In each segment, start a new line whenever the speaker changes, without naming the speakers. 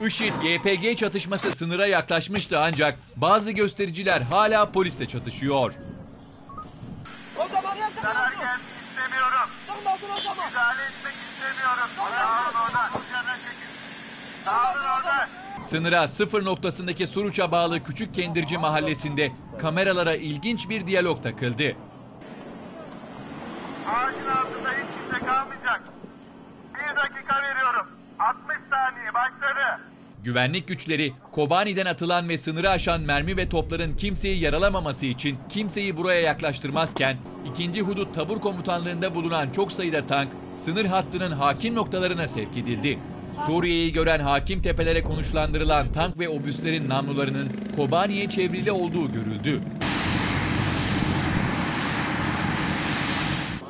IŞİD, YPG çatışması sınıra yaklaşmıştı ancak bazı göstericiler hala polisle çatışıyor.
O zaman ya
Zarar gelsin istemiyorum.
Çıkmasın o zaman.
Müdahale etmek istemiyorum. Dağılın oradan. Dağılın oradan.
Sınıra sıfır noktasındaki Suruç'a bağlı Küçük Kendirci mahallesinde kameralara ilginç bir diyalog takıldı.
Ağacın altında hiç kimse kalmayacak.
Güvenlik güçleri Kobani'den atılan ve sınırı aşan mermi ve topların kimseyi yaralamaması için kimseyi buraya yaklaştırmazken ikinci hudut tabur komutanlığında bulunan çok sayıda tank sınır hattının hakim noktalarına sevk edildi. Suriye'yi gören hakim tepelere konuşlandırılan tank ve obüslerin namlularının Kobani'ye çevrili olduğu görüldü.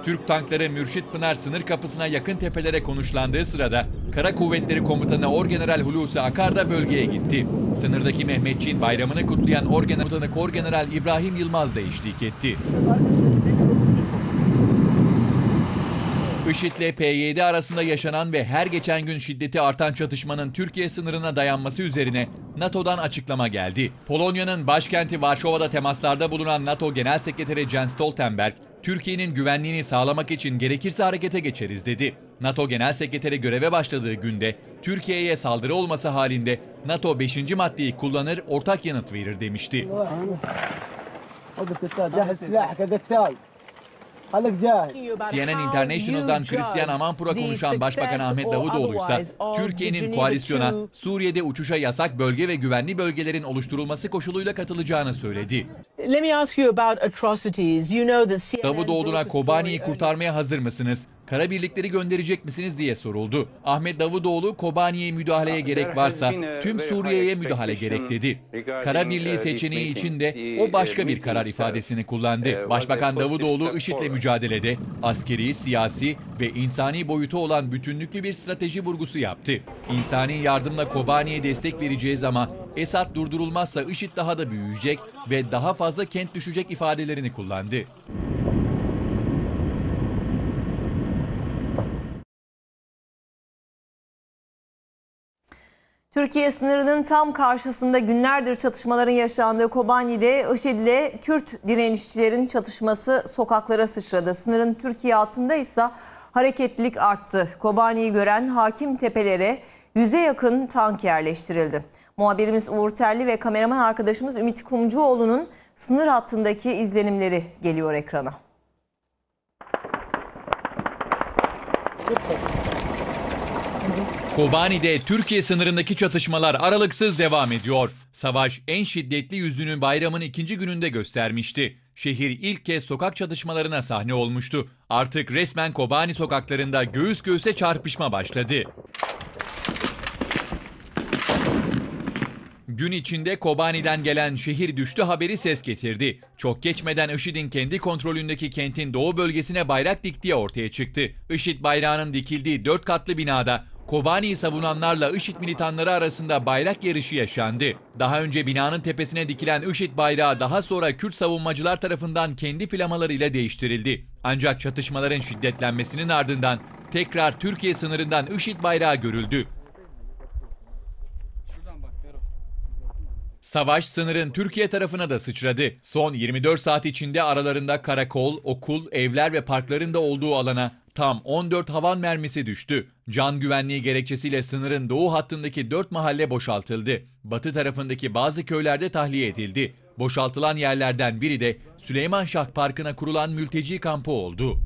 Türk tankları Mürşit Pınar sınır kapısına yakın tepelere konuşlandığı sırada Kara Kuvvetleri Komutanı Orgeneral Hulusi Akar da bölgeye gitti. Sınırdaki Mehmetçiğin bayramını kutlayan Orgeneral Komutanı Korgeneral İbrahim Yılmaz da eşlik etti. IŞİD'le PYD arasında yaşanan ve her geçen gün şiddeti artan çatışmanın Türkiye sınırına dayanması üzerine NATO'dan açıklama geldi. Polonya'nın başkenti Varşova'da temaslarda bulunan NATO Genel Sekreteri Jens Stoltenberg, Türkiye'nin güvenliğini sağlamak için gerekirse harekete geçeriz dedi. NATO Genel Sekreteri göreve başladığı günde Türkiye'ye saldırı olması halinde NATO 5. maddeyi kullanır, ortak yanıt verir demişti. CNN International'dan Christian Amanpour'a konuşan Başbakan Ahmet Davutoğlu ise Türkiye'nin koalisyona Suriye'de uçuşa yasak bölge ve güvenli bölgelerin oluşturulması koşuluyla katılacağını söyledi. Davutoğlu'na Kobani'yi kurtarmaya hazır mısınız? Kara birlikleri gönderecek misiniz diye soruldu. Ahmet Davutoğlu Kobani'ye müdahaleye gerek varsa tüm Suriye'ye müdahale gerek dedi. Kara birliği seçeneği için de o başka bir karar ifadesini kullandı. Başbakan Davutoğlu IŞİD'le mücadelede askeri, siyasi ve insani boyutu olan bütünlüklü bir strateji vurgusu yaptı. İnsani yardımla Kobani'ye destek vereceğiz ama Esad durdurulmazsa IŞİD daha da büyüyecek ve daha fazla kent düşecek ifadelerini kullandı.
Türkiye sınırının tam karşısında günlerdir çatışmaların yaşandığı Kobani'de IŞİD Kürt direnişçilerin çatışması sokaklara sıçradı. Sınırın Türkiye altında ise hareketlilik arttı. Kobani'yi gören hakim tepelere yüze yakın tank yerleştirildi. Muhabirimiz Uğur Telli ve kameraman arkadaşımız Ümit Kumcuoğlu'nun sınır hattındaki izlenimleri geliyor ekrana.
Kobani'de Türkiye sınırındaki çatışmalar aralıksız devam ediyor. Savaş en şiddetli yüzünü bayramın ikinci gününde göstermişti. Şehir ilk kez sokak çatışmalarına sahne olmuştu. Artık resmen Kobani sokaklarında göğüs göğüse çarpışma başladı. Gün içinde Kobani'den gelen şehir düştü haberi ses getirdi. Çok geçmeden IŞİD'in kendi kontrolündeki kentin doğu bölgesine bayrak diktiği ortaya çıktı. IŞİD bayrağının dikildiği dört katlı binada Kobani'yi savunanlarla IŞİD militanları arasında bayrak yarışı yaşandı. Daha önce binanın tepesine dikilen IŞİD bayrağı daha sonra Kürt savunmacılar tarafından kendi flamalarıyla değiştirildi. Ancak çatışmaların şiddetlenmesinin ardından tekrar Türkiye sınırından IŞİD bayrağı görüldü. Savaş sınırın Türkiye tarafına da sıçradı. Son 24 saat içinde aralarında karakol, okul, evler ve parkların da olduğu alana tam 14 havan mermisi düştü. Can güvenliği gerekçesiyle sınırın doğu hattındaki 4 mahalle boşaltıldı. Batı tarafındaki bazı köylerde tahliye edildi. Boşaltılan yerlerden biri de Süleymanşah Parkı'na kurulan mülteci kampı oldu.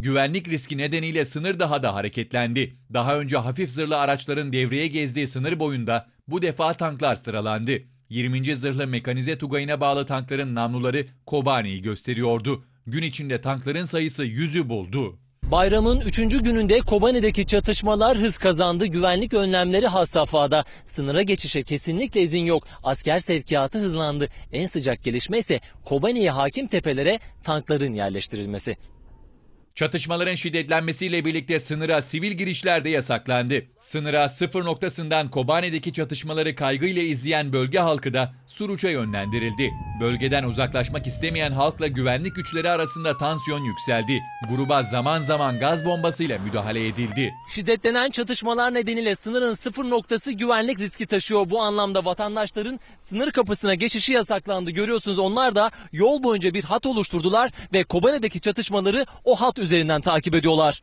Güvenlik riski nedeniyle sınır daha da hareketlendi. Daha önce hafif zırhlı araçların devreye gezdiği sınır boyunda bu defa tanklar sıralandı. 20. Zırhlı Mekanize Tugayı'na bağlı tankların namluları Kobani'yi gösteriyordu. Gün içinde tankların sayısı yüzü buldu.
Bayramın 3. gününde Kobani'deki çatışmalar hız kazandı. Güvenlik önlemleri has safhada. Sınıra geçişe kesinlikle izin yok. Asker sevkiyatı hızlandı. En sıcak gelişme ise Kobani'ye hakim tepelere tankların yerleştirilmesi.
Çatışmaların şiddetlenmesiyle birlikte sınıra sivil girişler de yasaklandı. Sınıra sıfır noktasından Kobane'deki çatışmaları kaygıyla izleyen bölge halkı da Suruç'a yönlendirildi. Bölgeden uzaklaşmak istemeyen halkla güvenlik güçleri arasında tansiyon yükseldi. Gruba zaman zaman gaz bombasıyla müdahale edildi.
Şiddetlenen çatışmalar nedeniyle sınırın sıfır noktası güvenlik riski taşıyor. Bu anlamda vatandaşların sınır kapısına geçişi yasaklandı. Görüyorsunuz onlar da yol boyunca bir hat oluşturdular ve Kobane'deki çatışmaları o hat üzerinden takip ediyorlar.